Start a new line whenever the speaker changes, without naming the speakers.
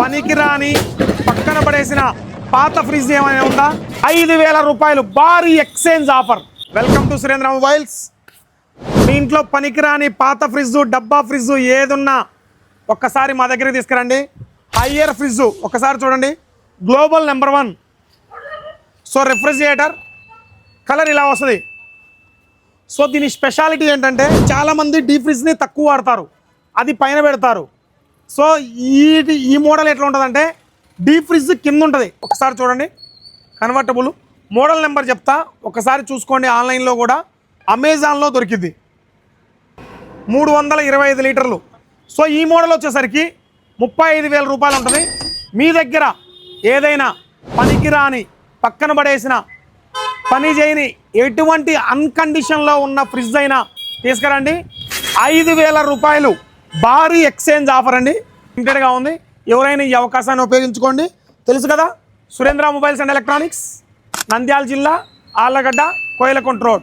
పనికిరాని పక్కన పడేసిన పాత ఫ్రిడ్జ్ ఏమైనా ఉందా? ఐదు వేల రూపాయలు భారీ exchange offer. Welcome to Surendra mobiles. మీ ఇంట్లో పనికిరాని పాత ఫ్రిడ్జ్ డబ్బా ఫ్రిడ్జ్ ఏదున్నా ఒక్కసారి మా దగ్గరికి తీసుకురండి. హయ్యర్ ఫ్రిడ్జ్ ఒక్కసారి చూడండి. Global number one. So refrigerator colour ఇలా వస్తుంది. సో దీని స్పెషాలిటీ ఏంటంటే చాలామంది డీప్ ఫ్రిడ్జ్ని తక్కువ వాడతారు. అది పైన పెడతారు. సో ఈ ఈ మోడల్ ఎట్లా ఉంటుందంటే డీప్ ఫ్రిడ్జ్ కింద ఉంటుంది. ఒకసారి చూడండి. కన్వర్టబుల్ మోడల్ నెంబర్ చెప్తా. ఒకసారి చూసుకోండి ఆన్లైన్లో కూడా. అమెజాన్లో దొరికింది. మూడు వందల ఇరవై ఐదు లీటర్లు. సో ఈ మోడల్ వచ్చేసరికి ముప్పై ఐదు వేల రూపాయలు ఉంటుంది. మీ దగ్గర ఏదైనా పనికిరాని పక్కన పడేసిన పని చేయని ఎటువంటి అన్కండిషన్లో ఉన్న ఫ్రిడ్జ్ అయినా తీసుకురండి. ఐదు వేల రూపాయలు భారీ ఎక్స్చేంజ్ ఆఫర్ అండి. లిమిటెడ్గా ఉంది. ఎవరైనా ఈ అవకాశాన్ని ఉపయోగించుకోండి. తెలుసు కదా? Surendra mobiles and electronics Nandyal జిల్లా ఆళ్ళగడ్డ కోయలకుంట రోడ్.